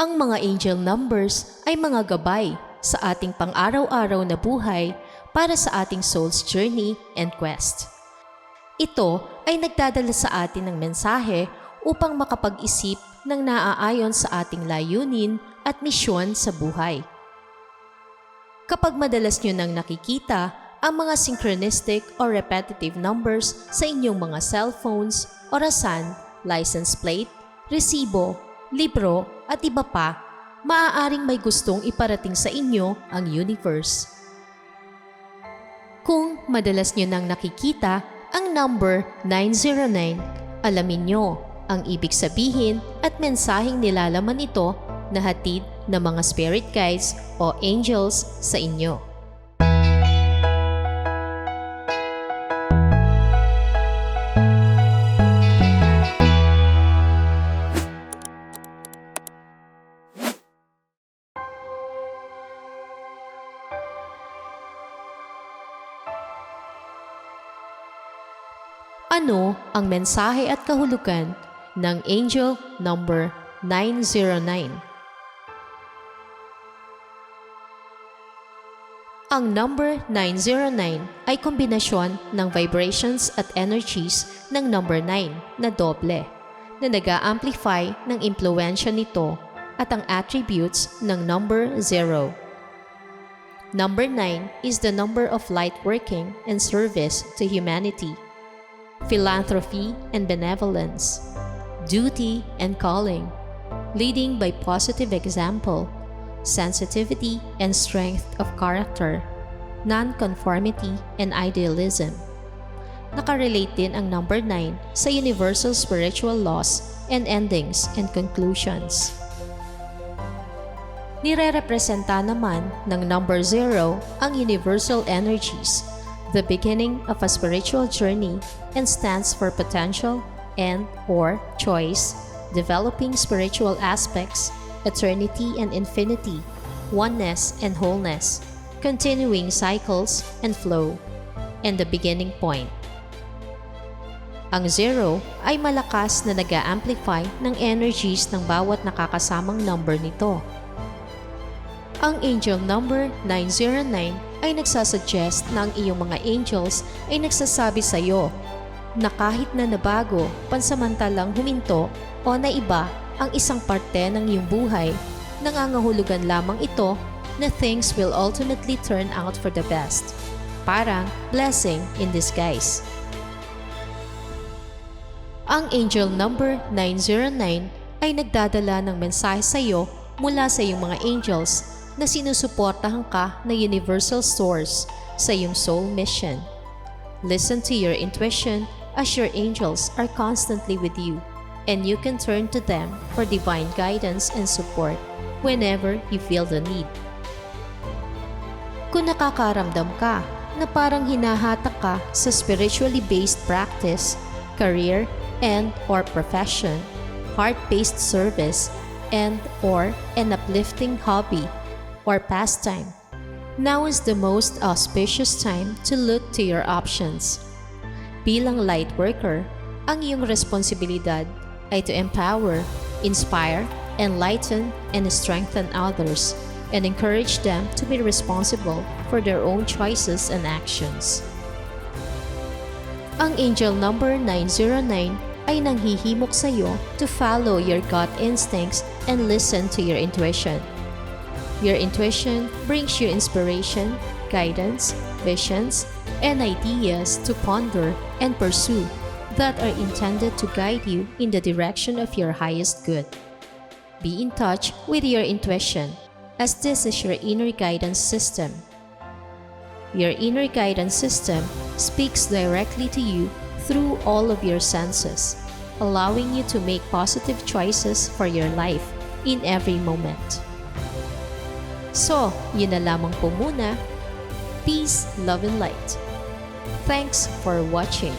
Ang mga angel numbers ay mga gabay sa ating pang-araw-araw na buhay para sa ating soul's journey and quest. Ito ay nagdadala sa atin ng mensahe upang makapag-isip ng naaayon sa ating layunin at misyon sa buhay. Kapag madalas nyo nang nakikita ang mga synchronistic or repetitive numbers sa inyong mga cellphones, orasan, license plate, resibo, libro at iba pa, maaaring may gustong iparating sa inyo ang universe. Kung madalas nyo nang nakikita ang number 909, alamin nyo ang ibig sabihin at mensaheng nilalaman nito na hatid ng mga spirit guides o angels sa inyo. Ano ang mensahe at kahulugan ng angel number 909? Ang number 909 ay kombinasyon ng vibrations at energies ng number 9 na doble na nag-amplify ng impluensya nito at ang attributes ng number 0. Number 9 is the number of light working and service to humanity, philanthropy and benevolence, duty and calling, leading by positive example, sensitivity and strength of character, nonconformity and idealism. Nakarelate din ang number 9 sa universal spiritual laws and endings and conclusions. Nire-representa naman ng number 0 ang universal energies, the beginning of a spiritual journey and stands for potential and or choice, developing spiritual aspects, eternity and infinity, oneness and wholeness, continuing cycles and flow, and the beginning point. Ang zero ay malakas na nag amplify ng energies ng bawat nakakasamang number nito. Ang angel number 909 ay nagsasuggest na ang iyong mga angels ay nagsasabi sa iyo na kahit na nabago, pansamantalang huminto o naiba ang isang parte ng iyong buhay, nangangahulugan lamang ito na things will ultimately turn out for the best. Parang blessing in disguise. Ang angel number 909 ay nagdadala ng mensahe sa iyo mula sa iyong mga angels na sinusuportahan ka na universal source sa iyong soul mission. Listen to your intuition as your angels are constantly with you and you can turn to them for divine guidance and support whenever you feel the need. Kung nakakaramdam ka na parang hinahatak ka sa spiritually based practice, career, and or profession, heart-based service, and or an uplifting hobby or pastime, now is the most auspicious time to look to your options. Bilang light worker, ang iyong responsibilidad ay to empower, inspire, enlighten, and strengthen others and encourage them to be responsible for their own choices and actions. Ang angel number 909 ay nanghihimok sa iyo to follow your gut instincts and listen to your intuition. Your intuition brings you inspiration, guidance, visions, and ideas to ponder and pursue that are intended to guide you in the direction of your highest good. Be in touch with your intuition, as this is your inner guidance system. Your inner guidance system speaks directly to you through all of your senses, allowing you to make positive choices for your life in every moment. So, yun na lamang po muna. Peace, love, and light. Thanks for watching.